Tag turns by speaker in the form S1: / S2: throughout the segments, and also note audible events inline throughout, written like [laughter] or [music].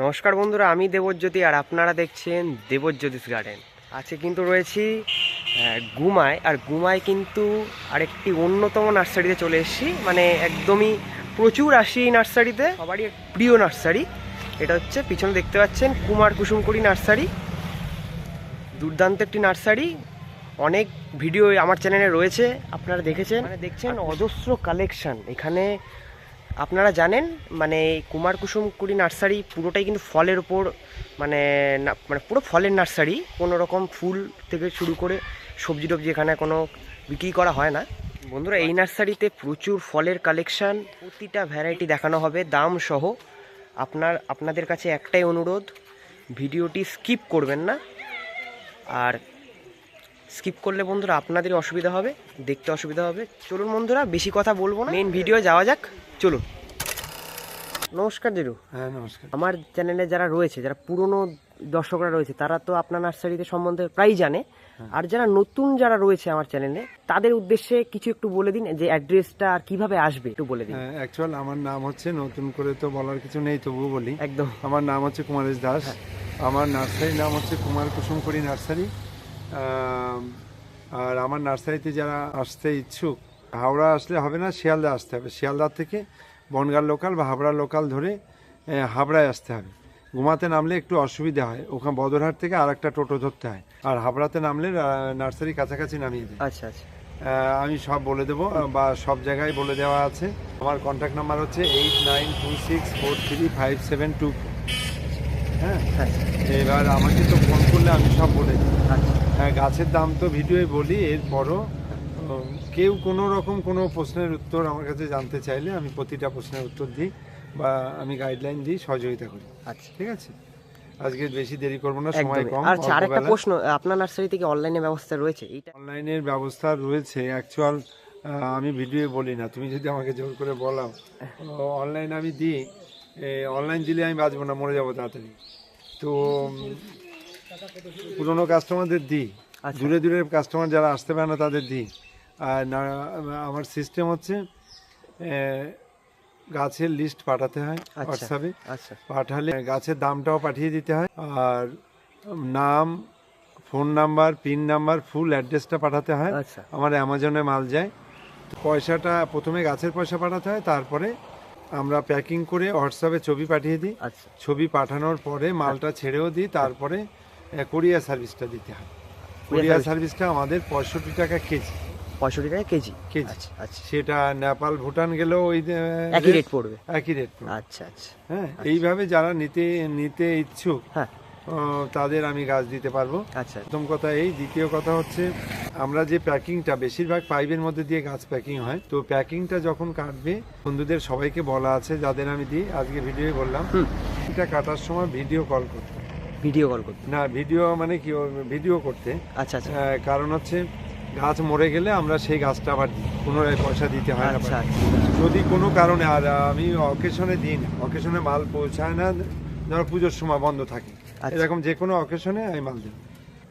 S1: নমস্কার বন্ধুরা আমি দেবজ্যোতি আর আপনারা দেখছেন দেবজ্যোতিষ গার্ডেন। আছে কিন্তু রয়েছি গুমায়। আর গুমায় কিন্তু আরেকটি অন্যতম নার্সারিতে চলে এসেছি। মানে একদমই প্রচুর আসি এই নার্সারিতে সবারই প্রিয় নার্সারি। এটা হচ্ছে পিছনে দেখতে পাচ্ছেন কুমার কুসুমকুড়ি নার্সারি। দুর্দান্ত একটি নার্সারি। অনেক ভিডিও আমার চ্যানেলে রয়েছে আপনারা দেখেছেন। মানে দেখছেন অজস্র কালেকশন এখানে আপনারা জানেন মানে কুমার কুসুম কুড়ি নার্সারি পুরোটাই কিন্তু ফলের ওপর মানে মানে পুরো ফলের নার্সারি, কোনো রকম ফুল থেকে শুরু করে সবজি টবজি এখানে কোনো বিক্রি করা হয় না। বন্ধুরা, এই নার্সারিতে প্রচুর ফলের কালেকশান, প্রতিটা ভ্যারাইটি দেখানো হবে, দাম সহ। আপনার, আপনাদের কাছে একটাই অনুরোধ, ভিডিওটি স্কিপ করবেন না। আর স্কিপ করলে বন্ধুরা আপনাদেরই অসুবিধা হবে দেখতে অসুবিধা হবে। চলুন বন্ধুরা বেশি কথা বলব না। মেন ভিডিও যাওয়া যাক চলুন। নমস্কার দিরু।
S2: হ্যাঁ নমস্কার।
S1: আমার চ্যানেলে যারা রয়েছে যারা পুরনো দর্শকরা রয়েছে তারা তো আপনার নার্সারিতে সম্বন্ধে প্রায় জানে। আর যারা নতুন যারা রয়েছে আমার চ্যানেলে তাদের উদ্দেশ্যে কিছু একটু বলে দিন যে অ্যাড্রেসটা আর কীভাবে আসবে একটু বলে দিন।
S2: অ্যাকচুয়াল আমার নাম হচ্ছে নতুন করে তো বলার কিছু নেই তবুও বলি।
S1: একদম।
S2: আমার নাম হচ্ছে কুমারেশ দাস। আমার নার্সারির নাম হচ্ছে কুমার কুসুমকড়ি নার্সারি। আর আমার নার্সারিতে যারা আসতে ইচ্ছুক হাওড়া আসলে হবে না শিয়ালদা আসতে হবে। শিয়ালদা থেকে বনগাঁ লোকাল বা হাবড়া লোকাল ধরে হাবড়ায় আসতে হবে। ঘুমাতে নামলে একটু অসুবিধা হয়। ওখানে বদরহাট থেকে আর একটা টোটো ধরতে হয়। আর হাবড়াতে নামলে নার্সারি কাছাকাছি নামিয়ে দেয়।
S1: আচ্ছা আচ্ছা।
S2: আমি সব বলে দেবো বা সব জায়গায় বলে দেওয়া আছে। আমার কন্ট্যাক্ট নাম্বার হচ্ছে eight nine two six four three five seven two হ্যাঁ। এবার আমাকে তো ফোন করলে আমি সব বলে দিই।
S1: আচ্ছা।
S2: হ্যাঁ গাছের দাম তো ভিডিওয়ে বলি এরপরও কেউ কোনো রকম কোনো প্রশ্নের উত্তর আমার কাছে জানতে চাইলে আমি প্রতিটা প্রশ্নের উত্তর দিই বা আমি গাইডলাইন দিই সহযোগিতা করি।
S1: আচ্ছা।
S2: ঠিক আছে? আজকে বেশি দেরি করব না সময় কম
S1: আচ্ছা আর একটা প্রশ্ন আপনার নার্সারি থেকে অনলাইনে ব্যবস্থা রয়েছে? এইটা
S2: অনলাইনের ব্যবস্থা রয়েছে। অ্যাকচুয়াল আমি ভিডিও বলি না। তুমি যদি আমাকে জোর করে বলাও। অনলাইন আমি দিই। অনলাইন দিলে আমি বাঁচবো না মরে যাব তাড়াতাড়ি। তো পুরোনো কাস্টমারদের দিই।
S1: আচ্ছা।
S2: দূরে দূরে কাস্টমার যারা আসতে পারে না তাদের দিই। আর না আমার সিস্টেম হচ্ছে গাছের লিস্ট পাঠাতে হয়
S1: আচ্ছা।
S2: হোয়াটসঅ্যাপে
S1: আচ্ছা।
S2: পাঠালে গাছের দামটাও পাঠিয়ে দিতে হয়। আর নাম phone number pin number full অ্যাড্রেসটা পাঠাতে হয়।
S1: আচ্ছা।
S2: আমার অ্যামাজনে মাল যায়। পয়সাটা প্রথমে গাছের পয়সা পাঠাতে হয় তারপরে আমরা প্যাকিং করে হোয়াটসঅ্যাপে ছবি পাঠিয়ে দিই।
S1: আচ্ছা।
S2: ছবি পাঠানোর পরে মালটা ছেড়েও দিই তারপরে কোরিয়া সার্ভিসটা দিতে হয়।
S1: কোরিয়া
S2: সার্ভিসটা আমাদের পঁয়ষট্টি টাকা কেজি।
S1: পঁয়ষট্টি টাকা কেজি?
S2: কেজি।
S1: আচ্ছা আচ্ছা।
S2: সেটা নেপাল ভুটান গেলেও ওই
S1: একই রেট পড়বে?
S2: একই রেট
S1: আচ্ছা আচ্ছা।
S2: হ্যাঁ এইভাবে যারা নিতে নিতে ইচ্ছুক
S1: হ্যাঁ।
S2: তাদের আমি গাছ দিতে পারব।
S1: আচ্ছা।
S2: প্রথম কথা এই দ্বিতীয় কথা হচ্ছে আমরা যে প্যাকিংটা বেশিরভাগ পাইপের মধ্যে দিয়ে গাছ প্যাকিং হয়। তো প্যাকিংটা যখন কাটবে বন্ধুদের সবাইকে বলা আছে যাদের আমি দিই আজকে ভিডিও বললাম। এটা কাটার সময় ভিডিও কল করতে।
S1: ভিডিও কল করতে?
S2: না ভিডিও মানে কি ভিডিও করতে।
S1: আচ্ছা আচ্ছা।
S2: কারণ হচ্ছে গাছ মরে গেলে আমরা সেই গাছটা আবার দিই। পুনরায় পয়সা দিতে হয় না
S1: আচ্ছা
S2: যদি কোনো কারণে আর আমি অকেশনে দিই না অকেশনে মাল পৌঁছায় না ধরো পুজোর সময় বন্ধ থাকে।
S1: আচ্ছা।
S2: এরকম যে কোনো অকেশনে আমি মাল দিই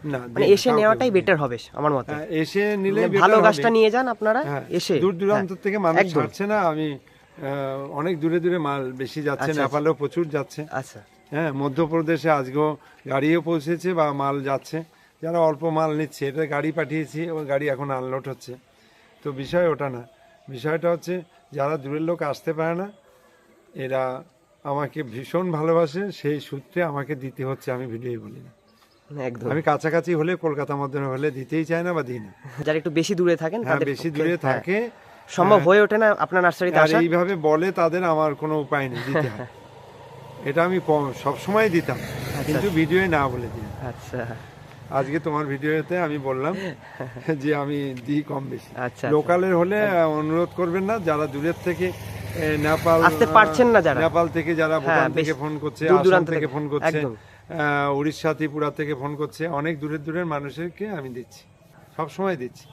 S2: না
S1: মানে এসে নেওয়াটাই বেটার হবে আমার মতে।
S2: হ্যাঁ, এসে নিলে
S1: মানে ভালো গাছটা নিয়ে যান আপনারা
S2: হ্যাঁ,
S1: এসে।
S2: দূর দূরান্ত
S1: হ্যাঁ,
S2: থেকে মানুষ। ছাড়ছে না আমি অনেক দূরে দূরে মাল বেশি যাচ্ছে
S1: আচ্ছা,
S2: নেপালেও প্রচুর যাচ্ছে।
S1: আচ্ছা।
S2: হ্যাঁ মধ্যপ্রদেশে আজকেও গাড়িও পৌঁছেছে বা মাল যাচ্ছে। যারা অল্প মাল নিচ্ছে এটা গাড়ি পাঠিয়েছি ওই গাড়ি এখন আনলোড হচ্ছে। তো বিষয় ওটা না। বিষয়টা হচ্ছে যারা দূরের লোক আসতে পারে না এরা আমাকে ভীষণ ভালোবাসে সেই সূত্রে আমাকে দিতে হচ্ছে আমি ভিডিও বলি না।
S1: একদম।
S2: আমি কাছাকাছি হলে কলকাতা মধ্যে হলে দিতেই চাই না বা দিই না।
S1: যারা একটু বেশি দূরে থাকেন
S2: হ্যাঁ
S1: তাদের
S2: বেশি দূরে
S1: হ্যাঁ,
S2: থাকে
S1: সম্ভব হয়ে। ওঠে না আপনার নার্সারিতে
S2: আর
S1: আসা?
S2: এইভাবে বলে তাদের আমার কোনো উপায় নেই দিতে হয়। [laughs] এটা আমি সব সময় দিতাম কিন্তু ভিডিওয়ে না বলে দিই।
S1: আচ্ছা।
S2: আজকে তোমার ভিডিওতে আমি বললাম [laughs] যে আমি দিই কম বেশি।
S1: আচ্ছা
S2: লোকালের হলে অনুরোধ করবেন না যারা দূরের থেকে নেপাল
S1: আসতে পারছেন না যারা।
S2: নেপাল থেকে যারা
S1: হ্যাঁ,
S2: ভুটান থেকে ফোন করছে আসাম থেকে ফোন করছে উড়িষ্যা ত্রিপুরা থেকে ফোন করছে অনেক দূরের দূরের মানুষেরকে আমি দিচ্ছি সব সময় দিচ্ছি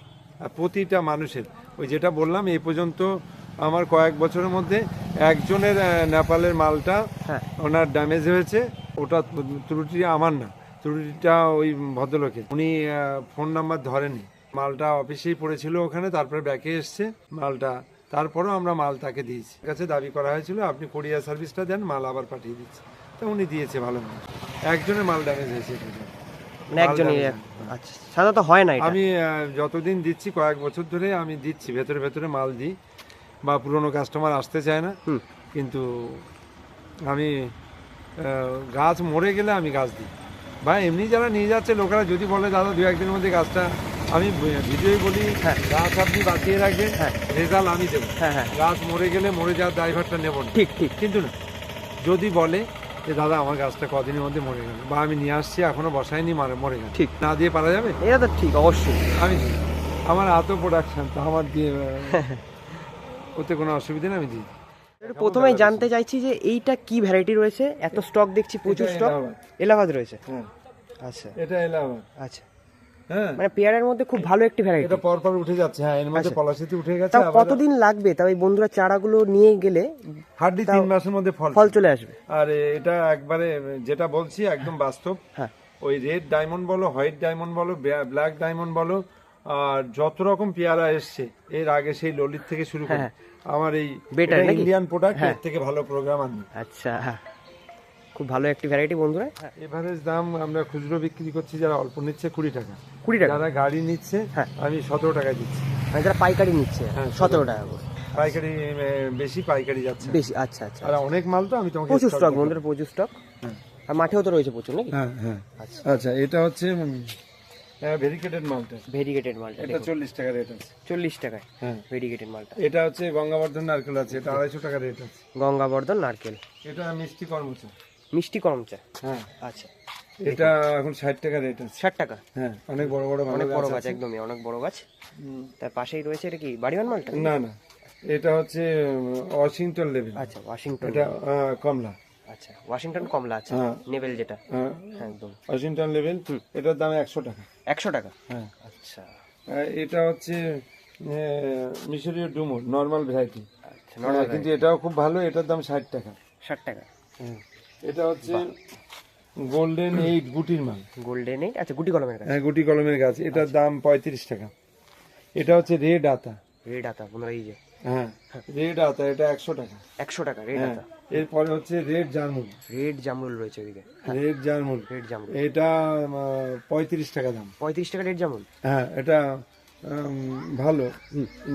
S2: আর প্রতিটা মানুষের। ওই যেটা বললাম এই পর্যন্ত আমার কয়েক বছরের মধ্যে একজনের নেপালের মালটা
S1: হ্যাঁ।
S2: ওনার ড্যামেজ হয়েছে ওটা ত্রুটি আমার না ত্রুটিটা ওই ভদ্রলোকের। উনি ফোন নাম্বার ধরেনি মালটা অফিসেই পড়েছিল ওখানে তারপরে ব্যাকে এসছে মালটা তারপরেও আমরা মাল তাকে দিয়েছি। কাছে দাবি করা হয়েছিল আপনি কোরিয়ার সার্ভিসটা দেন মাল আবার পাঠিয়ে দিচ্ছি। তো উনি দিয়েছে ভালো মাল একজনের মাল ড্যামেজ হয়েছে
S1: মানে একজনই আচ্ছা সাধারণত হয় না
S2: আমি যতদিন দিচ্ছি কয়েক বছর ধরে আমি দিচ্ছি ভেতরে ভেতরে মাল দিই। বা পুরনো কাস্টমার আসতে চায় না। কিন্তু আমি গাছ মরে গেলে আমি গাছ দিই। বা এমনি যারা নিয়ে যাচ্ছে লোকেরা যদি বলে দাদা দু একদিনের মধ্যে গাছটা আমি ভিডিওই বলি
S1: হ্যাঁ।
S2: গাছ আপনি বাঁচিয়ে রাখবেন
S1: হ্যাঁ।
S2: রেজাল্ট আমি দেবো।
S1: হ্যাঁ হ্যাঁ।
S2: গাছ মরে গেলে মরে যাওয়ার ড্রাইভারটা নেব না।
S1: ঠিক ঠিক।
S2: কিন্তু না যদি বলে যে দাদা আমার গাছটা কদিনের মধ্যে মরে গেল বা আমি নিয়ে আসছি এখনও বসাইনি মারে মরে গেল।
S1: ঠিক।
S2: না দিয়ে পারা যাবে?
S1: এটা তো ঠিক অবশ্যই।
S2: আমি আমার এত প্রোডাকশন তো আমার দিয়ে ওতে কোনো অসুবিধা নেই আমি দিই।
S1: প্রথমেই জানতে চাইছি যে এইটা কি ভ্যারাইটি রয়েছে? এত স্টক দেখছি প্রচুর স্টক
S2: এলাহাবাদ।
S1: রয়েছে?
S2: হ্যাঁ।
S1: আচ্ছা।
S2: এটা এলাহাবাদ।
S1: আচ্ছা। মানে পেয়ারের মধ্যে খুব ভালো একটি ভ্যারাইটি
S2: এটা পর পর উঠে যাচ্ছে হ্যাঁ এর মধ্যে
S1: আচ্ছা।
S2: পলাশিতে উঠে গেছে
S1: তাও কতদিন লাগবে? তাও এই বন্ধুরা চারাগুলো নিয়ে গেলে
S2: হার্ডলি তিন মাসের মধ্যে ফল
S1: ফল চলে আসবে।
S2: আর এটা একবারে যেটা বলছি একদম বাস্তব।
S1: হ্যাঁ।
S2: ওই রেড ডায়মন্ড বলো হোয়াইট ডায়মন্ড বলো ব্ল্যাক ডায়মন্ড বলো আর যত রকম পেয়ারা এসছে এর আগে সেই ললিত থেকে শুরু করে
S1: হ্যাঁ।
S2: আমার এই? ইন্ডিয়ান প্রোডাক্ট
S1: হ্যাঁ।
S2: এর থেকে ভালো প্রোগ্রাম আনি
S1: আচ্ছা। হ্যাঁ খুব ভালো একটি ভ্যারাইটি বন্ধুরা। হ্যাঁ
S2: এভারেজ দাম আমরা খুচরো বিক্রি করছি যারা অল্প নিচ্ছে কুড়ি টাকা।
S1: কুড়ি টাকা?
S2: যারা গাড়ি নিচ্ছে
S1: হ্যাঁ।
S2: আমি সতেরো টাকায় দিচ্ছি।
S1: মানে যারা পাইকারি নিচ্ছে
S2: হ্যাঁ,
S1: সতেরো টাকা। করে।
S2: পাইকারি বেশি পাইকারি যাচ্ছে।
S1: বেশি আচ্ছা আচ্ছা
S2: আর অনেক মাল তো আমি তোমাকে
S1: প্রচুর স্টক। বন্ধুরা প্রচুর স্টক
S2: হ্যাঁ।
S1: আর মাঠেও তো রয়েছে প্রচুর নাকি?
S2: হ্যাঁ হ্যাঁ।
S1: আচ্ছা।
S2: আচ্ছা এটা হচ্ছে ভেরিকেটেড মালটা।
S1: ভেরিগেটেড মালটা
S2: এটা চল্লিশ টাকা রেট আছে।
S1: চল্লিশ টাকায়
S2: হ্যাঁ।
S1: ভেরিগেটেড মালটা।
S2: এটা হচ্ছে গঙ্গাবর্ধন নারকেল আছে এটা আড়াইশো টাকা রেট আছে।
S1: গঙ্গাবর্ধন নারকেল।
S2: এটা মিষ্টি কর্মচা
S1: মিষ্টি করম চা
S2: হ্যাঁ।
S1: আচ্ছা।
S2: এটা এখন ষাট টাকা রেট আছে।
S1: ষাট টাকা?
S2: হ্যাঁ অনেক বড় বড়
S1: অনেক বড়
S2: গাছ
S1: একদমই অনেক বড় গাছ।
S2: হুম।
S1: তার পাশেই রয়েছে এটা কি বাড়িওয়ান মালটা?
S2: না না এটা হচ্ছে ওয়াশিংটন লেভেল
S1: আচ্ছা ওয়াশিংটন
S2: এটা কমলা।
S1: আচ্ছা ওয়াশিংটন কমলা আছে
S2: হ্যাঁ।
S1: নেভেল যেটা।
S2: হ্যাঁ,
S1: হ্যাঁ একদম।
S2: ওয়াশিংটন লেভেল এটার দাম একশো টাকা।
S1: একশো টাকা?
S2: হ্যাঁ।
S1: আচ্ছা।
S2: এটা হচ্ছে আহ, মিশরীয় ডুমুর নর্মাল ভ্যারাইটি
S1: আচ্ছা নর্মাল
S2: কিন্তু এটাও খুব ভালো এটার দাম ষাট টাকা।
S1: ষাট টাকা।
S2: এটা হচ্ছে গোল্ডেন এইট গুটির মাল।
S1: গোল্ডেন এইট আচ্ছা গুটি কলমের গাছ।
S2: হ্যাঁ গুটি কলমের গাছ। এটার দাম পঁয়ত্রিশ টাকা। এটা হচ্ছে রেড আতা।
S1: রেড আতা বন্ধুরা এই যে।
S2: হ্যাঁ রেড আতা এটা একশো টাকা।
S1: একশো টাকা রেড
S2: হ্যাঁ
S1: আতা।
S2: এরপরে হচ্ছে রেড জার্মুল
S1: রেড জামরুল রয়েছে ওইদিকে।
S2: রেড জার্মুল
S1: রেড জামরুল।
S2: এটা পঁয়ত্রিশ টাকা দাম।
S1: পঁয়ত্রিশ টাকা রেড জামরুল?
S2: হ্যাঁ এটা ভালো।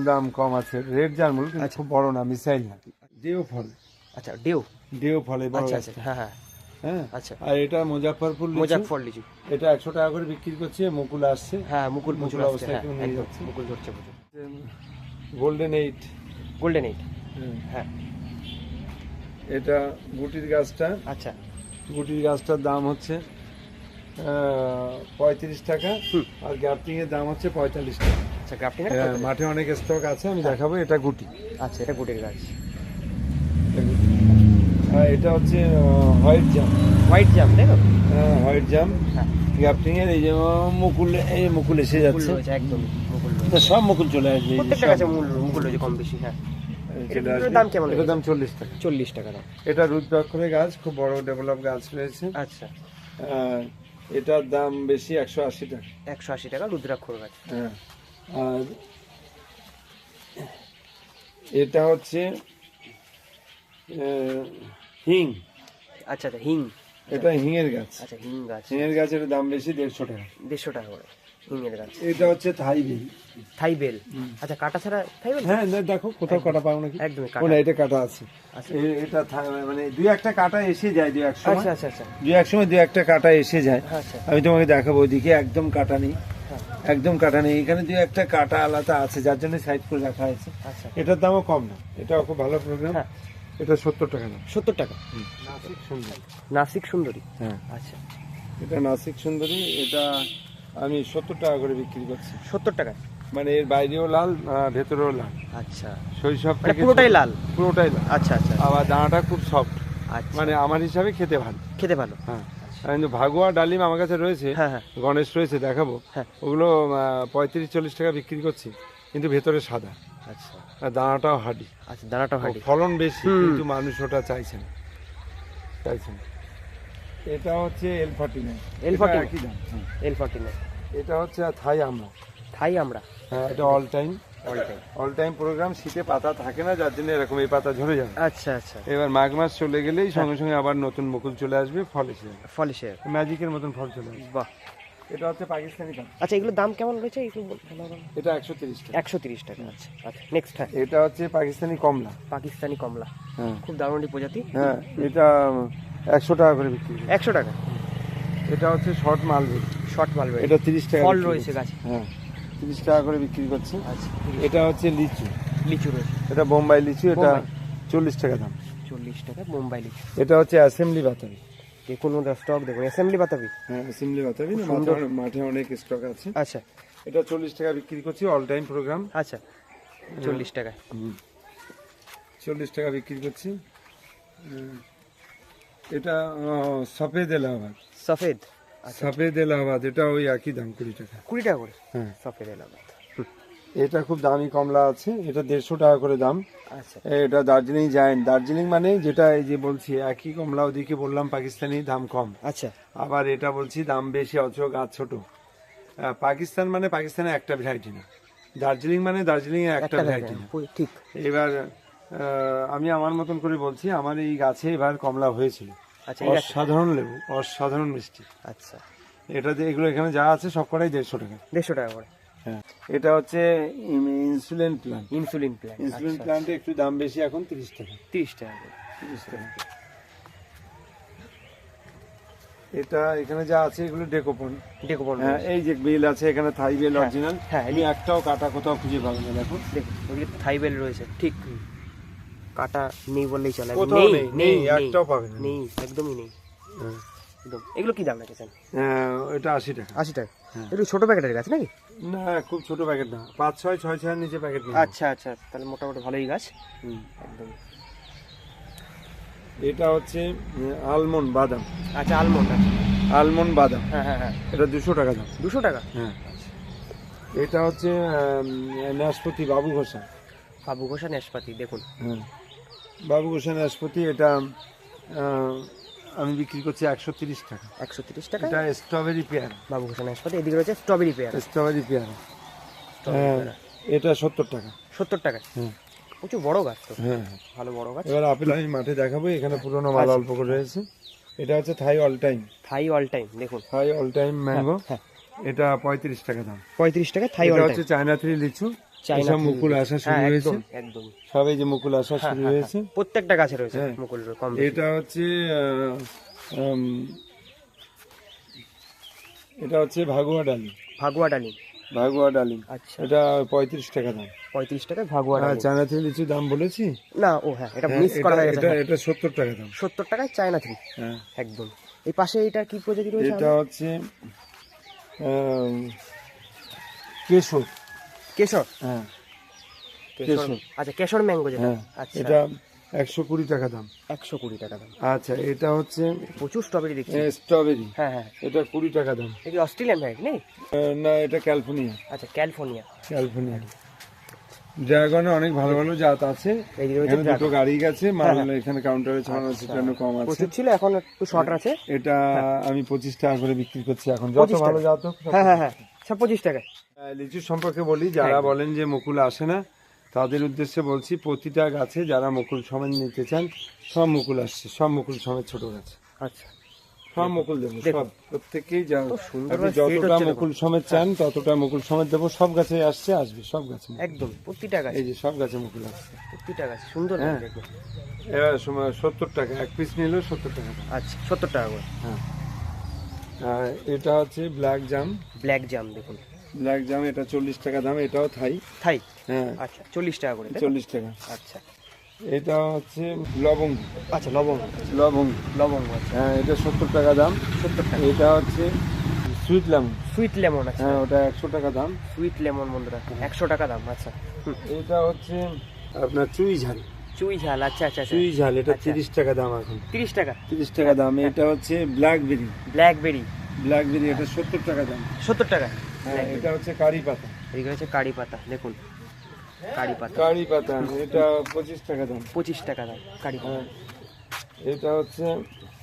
S2: দাম কম আছে। রেড জার্মুল কিন্তু খুব বড় না মিসাইল না। দেও ফল
S1: আচ্ছা ডেউ
S2: দেও ফলে বড়
S1: আচ্ছা আচ্ছা হ্যাঁ হ্যাঁ।
S2: হ্যাঁ?
S1: আচ্ছা।
S2: আর এটা মুজাফরপুর লিচু।
S1: ফল লিচু।
S2: এটা একশো টাকা করে বিক্রি করছে মুকুল আসছে।
S1: হ্যাঁ মুকুল
S2: মুকুল
S1: আসছে
S2: অবস্থায়
S1: হ্যাঁ। মুকুল ধরছে প্রচুর
S2: গোল্ডেন এইট
S1: গোল্ডেন এইট হ্যাঁ।
S2: এটা গুটির গাছটা।
S1: আচ্ছা।
S2: গুটির গাছটার দাম হচ্ছে পঁয়ত্রিশ টাকা। আর গ্যাপটিং এর দাম হচ্ছে পঁয়তাল্লিশ টাকা।
S1: আচ্ছা
S2: হ্যাঁ, মাঠে অনেক স্টক আছে আমি দেখাবো এটা গুটি।
S1: আচ্ছা এটা গুটির গাছ।
S2: এটা হচ্ছে হোয়াইট জাম।
S1: হোয়াইট জাম তাই তো?
S2: হোয়াইট জাম।
S1: হ্যাঁ।
S2: গ্যাপটিং এর এই যে মুকুল এই মুকুল এসে যাচ্ছে।
S1: একদম মুকুল
S2: সব মুকুল চলে আসবে
S1: প্রত্যেকটা। গাছে মুকুল মুকুল রয়েছে কম বেশি হ্যাঁ। দাম কেমন
S2: এটার দাম চল্লিশ টাকা।
S1: চল্লিশ টাকা দাম।
S2: এটা রুদ্রাক্ষরের গাছ খুব বড় ডেভেলপ গাছ রয়েছে।
S1: আচ্ছা।
S2: এটার দাম বেশি একশো আশি টাকা।
S1: একশো আশি টাকা রুদ্রাক্ষর গাছ।
S2: হ্যাঁ আর এটা হচ্ছে হিং।
S1: আচ্ছা আচ্ছা হিং।
S2: এটা হিঙের গাছ।
S1: আচ্ছা হিং গাছ।
S2: হিঙের গাছের দাম বেশি দেড়শো টাকা।
S1: দেড়শো টাকা করে হিঙের গাছ।
S2: এটা হচ্ছে থাই বেল।
S1: থাই বেল? আচ্ছা কাটা ছাড়া থাই বেল?
S2: হ্যাঁ না, দেখো কোথাও কাটা পাও নাকি?
S1: একদমই
S2: ও
S1: কাটা।
S2: না, এটা কাটা আছে।
S1: আচ্ছা।
S2: এটা থা- মানে দুই একটা কাটা এসে যায় দুই এক সময়।
S1: আচ্ছা আচ্ছা আচ্ছা।
S2: দুই এক সময় দুই একটা কাটা এসে যায়।
S1: আচ্ছা।
S2: আমি তোমাকে দেখাবো ওইদিকে একদম কাটা নেই।
S1: হ্যাঁ।
S2: একদম কাটা নেই। এখানে দুই একটা কাটা আলাদা আছে যার জন্য সাইড করে রাখা হয়েছে।
S1: আচ্ছা।
S2: এটার দামও কম না। এটাও খুব ভালো প্রোগ্রাম
S1: হ্যাঁ।
S2: এটা সত্তর টাকা দাম।
S1: সত্তর টাকা?
S2: নাসিক সুন্দর।
S1: নাসিক সুন্দরী?
S2: হ্যাঁ।
S1: আচ্ছা।
S2: এটা নাসিক সুন্দরী এটা আমি সত্তর টাকা করে বিক্রি করছি।
S1: সত্তর টাকা?
S2: মানে এর বাইরেও লাল ভেতরেও লাল।
S1: আচ্ছা।
S2: শৈশব
S1: মানে
S2: থেকে
S1: পুরোটাই লাল?
S2: পুরোটাই লাল।
S1: আচ্ছা আচ্ছা
S2: আবার দানাটা খুব সফট
S1: আচ্ছা।
S2: মানে আমার হিসাবে খেতে ভালো।
S1: খেতে ভালো।
S2: হ্যাঁ। কিন্তু ভাগুয়া ডালিম আমার কাছে রয়েছে।
S1: হ্যাঁ হ্যাঁ।
S2: গণেশ রয়েছে দেখাবো।
S1: হ্যাঁ।
S2: ওগুলো পঁয়ত্রিশ চল্লিশ টাকা বিক্রি করছি। কিন্তু ভেতরে সাদা।
S1: আচ্ছা।
S2: আর দানাটাও হাডি
S1: আচ্ছা দানাটা হাঁড়ি
S2: ফলন বেশি কিন্তু মানুষ ওটা চাইছে না। চাইছে না। এটা হচ্ছে এল ফর্টি নাইন
S1: L49
S2: একই দাম হ্যাঁ।
S1: এল ফর্টি নাইন
S2: এটা হচ্ছে থাই আমরা।
S1: থাই আমরা?
S2: হ্যাঁ এটা all time
S1: all time
S2: programme শীতে পাতা থাকে না যার জন্য এরকম এই পাতা ঝরে যাবে।
S1: আচ্ছা আচ্ছা।
S2: এবার মাঘ মাস চলে গেলেই সঙ্গে সঙ্গে আবার নতুন মুকুল চলে আসবে ফল এসে ম্যাজিকের মতন ফল চলে আসবে।
S1: বাহ।
S2: এটা হচ্ছে পাকিস্তানি দাম
S1: আচ্ছা এগুলোর দাম কেমন রয়েছে? একটু
S2: এটা একশো তিরিশ টাকা।
S1: একশো তিরিশ টাকা আচ্ছা আচ্ছা নেক্সট হ্যাঁ।
S2: এটা হচ্ছে পাকিস্তানি কমলা।
S1: পাকিস্তানি কমলা।
S2: হ্যাঁ।
S1: খুব দারুণ প্রজাতি।
S2: হ্যাঁ এটা একশো টাকা করে বিক্রি
S1: একশো টাকা।
S2: এটা হচ্ছে শর্ট মালবেরি
S1: শর্ট মালবেরি
S2: এটা তিরিশ টাকা
S1: ফল রয়েছে। গাছে।
S2: হ্যাঁ তিরিশ টাকা করে বিক্রি করছি।
S1: আচ্ছা
S2: এটা হচ্ছে লিচু।
S1: লিচু রয়েছে।
S2: এটা বোম্বাই লিচু এটা চল্লিশ টাকা দাম।
S1: চল্লিশ টাকা মুম্বাই লিচু।
S2: এটা হচ্ছে অ্যাসেম্বলি বাতাবি।
S1: দেখুন ওদের স্টক দেখুন অ্যাসেম্বলি বাতাবি?
S2: হ্যাঁ অ্যাসেম্বলি বাতাবি মাঠে- অনেক স্টক আছে।
S1: আচ্ছা।
S2: এটা চল্লিশ টাকা বিক্রি করছি অল টাইম প্রোগ্রাম
S1: আচ্ছা। চল্লিশ টাকা
S2: চল্লিশ টাকা বিক্রি করছি। এটা সফেদ এলাহাবাদ।
S1: সফেদ। আচ্ছা।
S2: সফেদ এলাহাবাদ এটা ওই একই দাম কুড়ি টাকা।
S1: কুড়ি টাকা করে?
S2: হ্যাঁ।
S1: সফেদ এলাকাত
S2: এটা খুব দামি কমলা আছে এটা দেড়শো টাকা করে দাম।
S1: আচ্ছা।
S2: এটা দার্জিলিং জায়েন্ট। দার্জিলিং মানে যেটা এই যে বলছি একই কমলা ওদিকে বললাম পাকিস্তানি দাম কম।
S1: আচ্ছা।
S2: আবার এটা বলছি দাম বেশি অথচ গাছ ছোট। পাকিস্তান মানে পাকিস্তানে একটা ভ্যারাইটি না। দার্জিলিং মানে দার্জিলিং এ একটা ভ্যারাইটি না।
S1: ঠিক।
S2: এবার আমি আমার মতন করে বলছি আমার এই গাছে এবার কমলা হয়েছিল।
S1: আচ্ছা
S2: অসাধারণ লেবু অসাধারণ মিষ্টি।
S1: আচ্ছা।
S2: এটা যে এগুলো এখানে যা আছে সব কটাই দেড়শো টাকা।
S1: দেড়শো টাকা করে।
S2: এটা হচ্ছে insulin plant
S1: insulin plan
S2: insulin প্ল্যান্টে একটু দাম বেশি এখন তিরিশ টাকা।
S1: তিরিশ টাকা
S2: তিরিশ টাকা এটা এখানে যা আছে এগুলো ডেকোপন
S1: ডেকোপন
S2: হ্যাঁ এই যে বেল আছে এখানে থাই বেল
S1: হ্যাঁ,
S2: অরিজিনাল
S1: হ্যাঁ,
S2: আমি একটাও কাটা কোথাও খুঁজে পাবো না দেখো।
S1: দেখুন ওগুলি থাইবেল রয়েছে ঠিক। কাটা নেই বললেই চলে
S2: কোথাও নেই, নেই, একটাও পাবে না।
S1: নেই একদমই নেই।
S2: হ্যাঁ।
S1: একদম। এগুলো কি দাম রেখেছেন?
S2: হ্যাঁ, এটা আশি টাকা।
S1: আশি টাকা।
S2: হ্যাঁ।
S1: একটু ছোট প্যাকেটের গাছ নাকি?
S2: না খুব ছোট প্যাকেট না। পাঁচ ছয় ছয় ছয়ের নিচে প্যাকেট
S1: আচ্ছা আচ্ছা তাহলে মোটামুটি ভালোই গাছ।
S2: হুম।
S1: একদম।
S2: এটা হচ্ছে আলমন্ড বাদাম।
S1: আচ্ছা আলমন্ড
S2: আলমন্ড বাদাম।
S1: হ্যাঁ হ্যাঁ হ্যাঁ।
S2: এটা দুশো টাকা দাম।
S1: দুশো টাকা?
S2: হ্যাঁ। এটা হচ্ছে নাশপাতি বাবু ঘোষা।
S1: বাবু ঘোষা নাশপাতি দেখুন।
S2: হ্যাঁ। বাবু ঘোষা নাশপাতি এটা আমি বিক্রি করছি একশো তিরিশ টাকা।
S1: একশো তিরিশ টাকা
S2: এটা স্ট্রবেরি পেয়ারা
S1: বাবু ঘোষা নাশপাতি এদিকে রয়েছে স্ট্রবেরি পেয়ার
S2: স্ট্রবেরি পেয়ারা হ্যাঁ এটা সত্তর টাকা।
S1: সত্তর টাকা
S2: হ্যাঁ।
S1: প্রচুর বড় গাছ তো।
S2: হ্যাঁ হ্যাঁ।
S1: ভালো বড় গাছ।
S2: এবার আপেল আমি মাঠে দেখাবো এখানে পুরোনো মাল অল্প করে রয়েছে। এটা হচ্ছে Thai all time
S1: Thai all time দেখুন।
S2: থাই অল টাইম ম্যাঙ্গো এটা পঁয়ত্রিশ টাকা দাম।
S1: পঁয়ত্রিশ টাকা থাই অল
S2: হচ্ছে চায়না থ্রি লিচু।
S1: চাইনা
S2: মুকুল আসা শুরু
S1: হ্যাঁ
S2: হয়েছে?
S1: একদম
S2: সব এই যে মুকুল আসা শুরু হয়েছে?
S1: প্রত্যেকটা গাছে রয়েছে
S2: হ্যাঁ।
S1: মুকুল কম
S2: এটা হচ্ছে এটা হচ্ছে ভাগুয়া ডালিম।
S1: ভাগুয়া ডালিম।
S2: ভাগুয়া ডালিম।
S1: আচ্ছা।
S2: এটা পঁয়ত্রিশ টাকা দাম।
S1: পঁয়ত্রিশ টাকা ভাগুয়া
S2: হ্যাঁ
S1: ডালিম।
S2: চায়না থ্রি লিচু দাম বলেছি?
S1: না ও হ্যাঁ এটা
S2: হ্যাঁ,
S1: মিস করা হয়ে গেছে।
S2: এটা সত্তর টাকা দাম।
S1: সত্তর টাকায় চায়না থ্রি
S2: হ্যাঁ।
S1: একদম। এই পাশে এটা কি প্রজাতি রয়েছে
S2: এটা হচ্ছে কেশর।
S1: কেশর?
S2: হ্যাঁ।
S1: কেশর। আচ্ছা কেশর ম্যাঙ্গো যেটা।
S2: হ্যাঁ
S1: আচ্ছা।
S2: এটা একশো কুড়ি টাকা দাম।
S1: একশো কুড়ি টাকা দাম।
S2: আচ্ছা এটা হচ্ছে
S1: প্রচুর স্ট্রবেরি দেখছি।
S2: স্ট্রবেরি
S1: হ্যাঁ হ্যাঁ।
S2: এটা কুড়ি টাকা দাম।
S1: এটা অস্ট্রেলিয়ান ভ্যারাইটি নেই?
S2: না এটা ক্যালিফোর্নিয়া।
S1: আচ্ছা ক্যালিফোর্নিয়া।
S2: ক্যালিফোর্নিয়া। ড্রাগনে অনেক ভালো ভালো জাত আছে। এখানে দুটো গাড়ি গেছে মাল
S1: হ্যাঁ, হ্যাঁ।
S2: এখানে কাউন্টারে ছড়ানো ছিটানো কম আছে।
S1: প্রচুর ছিল এখন একটু শর্ট আছে।
S2: এটা আমি পঁচিশ টাকা করে বিক্রি করছি এখন। যত ভালো জাত হোক,
S1: হ্যাঁ হ্যাঁ হ্যাঁ। সব পঁচিশ টাকায়।
S2: আহ, লিচু সম্পর্কে বলি যারা বলেন যে মুকুল আসে না তাদের উদ্দেশ্যে বলছি প্রতিটা গাছে যারা মুকুল সমেত নিতে চান সব মুকুল আসছে সব মুকুল সমেত ছোট গাছ।
S1: আচ্ছা।
S2: সব মুকুল দেবো সব। প্রত্যেকেই যা যতটা মুকুল সমেত চান ততটা মুকুল সমেত দেবো সব গাছে আসছে আসবে সব গাছে
S1: একদম প্রতিটা গাছ।
S2: এই যে সব গাছে মুকুল আসছে।
S1: প্রতিটা গাছ সুন্দর
S2: হ্যাঁ। এবার সময় সত্তর টাকা এক পিস নিলেও সত্তর টাকা।
S1: আচ্ছা সত্তর টাকা করে।
S2: হ্যাঁ। এটা হচ্ছে ব্ল্যাক জাম
S1: ব্ল্যাক জাম দেখুন।
S2: ব্ল্যাক জাম এটা চল্লিশ টাকা দাম এটাও থাই।
S1: থাই?
S2: হ্যাঁ।
S1: আচ্ছা চল্লিশ টাকা করে?
S2: চল্লিশ টাকা।
S1: আচ্ছা।
S2: এটা হচ্ছে লবঙ্গ।
S1: আচ্ছা লবঙ্গ।
S2: লবঙ্গ।
S1: লবঙ্গ আচ্ছা।
S2: হ্যাঁ এটা সত্তর টাকা দাম।
S1: সত্তর টাকা।
S2: এটা হচ্ছে সুইট লেমন
S1: সুইট লেমন আচ্ছা।
S2: হ্যাঁ ওটা একশো টাকা দাম।
S1: সুইট লেমন বন্ধুরা। একশো টাকা দাম আচ্ছা।
S2: এটা হচ্ছে আপনার চুই ঝাল।
S1: চুই ঝাল আচ্ছা আচ্ছা আচ্ছা।
S2: চুই ঝাল এটা
S1: আচ্ছা।
S2: তিরিশ টাকা দাম এখন।
S1: তিরিশ টাকা?
S2: তিরিশ টাকা দাম এটা হচ্ছে ব্ল্যাকবেরি।
S1: ব্ল্যাকবেরি।
S2: ব্ল্যাকবেরি এটা সত্তর টাকা দাম।
S1: সত্তর টাকা?
S2: হ্যাঁ এটা হচ্ছে কারি পাতা।
S1: এদিকে হচ্ছে কারি পাতা দেখুন। কারি পাতা।
S2: কারি পাতা এটা পঁচিশ টাকা দাম।
S1: পঁচিশ টাকা দাম কারি পাতা।
S2: হ্যাঁ এটা হচ্ছে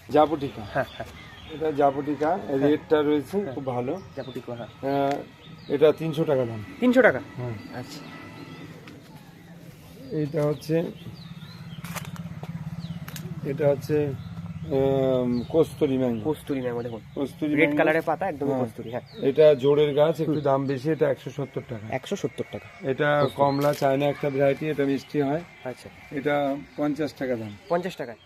S2: জাপুটিকা।
S1: হ্যাঁ হ্যাঁ।
S2: এটা জাপুটিকা রেটটা রয়েছে খুব ভালো।
S1: জাপুটি হ্যাঁ।
S2: হ্যাঁ, এটা তিনশো টাকা দাম।
S1: তিনশো টাকা?
S2: হ্যাঁ।
S1: আচ্ছা।
S2: এইটা হচ্ছে এটা হচ্ছে কস্তুরি ম্যাঙ্গো।
S1: কস্তুরি ম্যাঙ্গো দেখুন।
S2: কস্তুরি
S1: রেড। কালারের পাতা একদমই
S2: হ্যাঁ।
S1: কস্তুরি হ্যাঁ।
S2: এটা জোরের গাছ একটু দাম বেশি এটা একশো সত্তর টাকা।
S1: একশো সত্তর টাকা।
S2: এটা কমলা চায়না একটা ভ্যারাইটি এটা মিষ্টি হয়।
S1: আচ্ছা।
S2: এটা পঞ্চাশ টাকা দাম।
S1: পঞ্চাশ টাকায়।